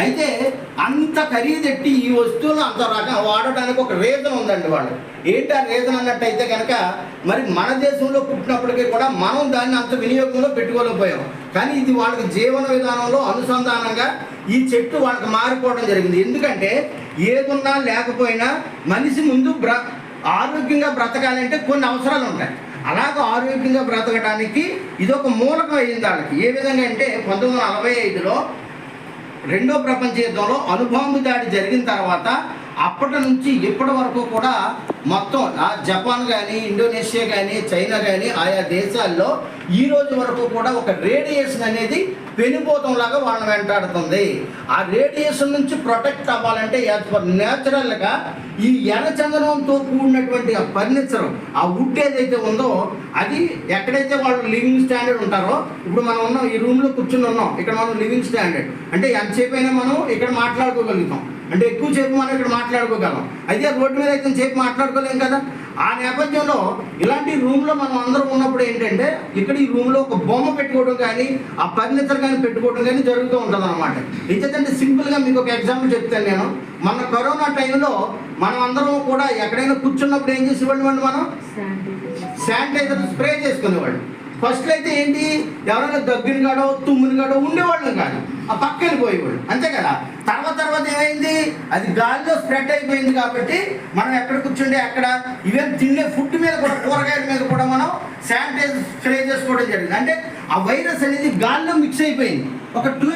అయితే అంత ఖరీదెట్టి ఈ వస్తువులు అంత రకం వాడటానికి ఒక రీజన్ ఉందండి వాళ్ళు. ఏంటి ఆ రీజన్ అన్నట్టయితే కనుక మరి మన దేశంలో పుట్టినప్పటికీ కూడా మనం దాన్ని అంత వినియోగంలో పెట్టుకోలేకపోయాం కానీ ఇది వాళ్ళకి జీవన విధానంలో అనుసంధానంగా ఈ చెట్టు వాళ్ళకి మారిపోవడం జరిగింది. ఎందుకంటే ఏదున్నా లేకపోయినా మనిషి ముందు బ్ర ఆరోగ్యంగా బ్రతకాలంటే కొన్ని అవసరాలు ఉంటాయి. అలాగ ఆరోగ్యంగా బ్రతకడానికి ఇది ఒక మూలకం అయింది వాళ్ళకి. ఏ విధంగా అంటే పంతొమ్మిది వందల నలభై ఐదులో రెండో ప్రపంచ యుద్ధంలో అనుభవం దాడి జరిగిన తర్వాత అప్పటి నుంచి ఇప్పటి వరకు కూడా మొత్తం ఆ జపాన్ కానీ ఇండోనేషియా కానీ చైనా కానీ ఆయా దేశాల్లో ఈ రోజు వరకు కూడా ఒక రేడియేషన్ అనేది పెనుపోతంలాగా వాళ్ళని వెంటాడుతుంది. ఆ రేడియేషన్ నుంచి ప్రొటెక్ట్ అవ్వాలంటే యాజ్ పర్ న్యాచురల్గా ఈ ఎర్రచందనంతో కూడినటువంటి ఆ ఫర్నిచర్ ఆ వుడ్ ఏదైతే ఉందో అది ఎక్కడైతే వాళ్ళు లివింగ్ స్టాండర్డ్ ఉంటారో ఇప్పుడు మనం ఉన్నాం ఈ రూమ్లో కూర్చుని ఉన్నాం ఇక్కడ మనం లివింగ్ స్టాండర్డ్. అంటే ఎంతసేపు అయినా మనం ఇక్కడ మాట్లాడుకోగలుగుతాం. అంటే ఎక్కువ సేపు మనం ఇక్కడ మాట్లాడుకోగలం. అయితే రోడ్డు మీద అయితే సేపు మాట్లాడుకోలేం కదా? ఆ నేపథ్యంలో ఇలాంటి రూమ్లో మనం అందరం ఉన్నప్పుడు ఏంటంటే ఇక్కడ ఈ రూమ్లో ఒక బొమ్మ పెట్టుకోవడం కానీ ఆ ఫర్నిచర్ కానీ పెట్టుకోవడం కానీ జరుగుతూ ఉంటుంది అనమాట ఏంటంటే సింపుల్గా మీకు ఒక ఎగ్జాంపుల్ చెప్తాను నేను. మన కరోనా టైంలో మనం అందరం కూడా ఎక్కడైనా కూర్చున్నప్పుడు ఏం చేసేవాళ్ళు మనం? శానిటైజర్ స్ప్రే చేసుకునేవాళ్ళు. ఫస్ట్ అయితే ఏంటి? ఎవరైనా దగ్గుని కాడో తుమ్ముని కాడో ఉండేవాళ్ళం కాదు. ఆ పక్క వెళ్ళిపోయేవాళ్ళు అంతే కదా? తర్వాత తర్వాత ఏమైంది? అది గాలిలో స్ప్రెడ్ అయిపోయింది కాబట్టి మనం ఎక్కడ కూర్చుంటే అక్కడ. ఈవెన్ తినే ఫుడ్ మీద కూడా కూరగాయల మీద కూడా మనం శానిటైజర్ స్ప్రే చేసుకోవడం జరిగింది. అంటే ఆ వైరస్ అనేది గాలిలో మిక్స్ అయిపోయింది. ఒక టూ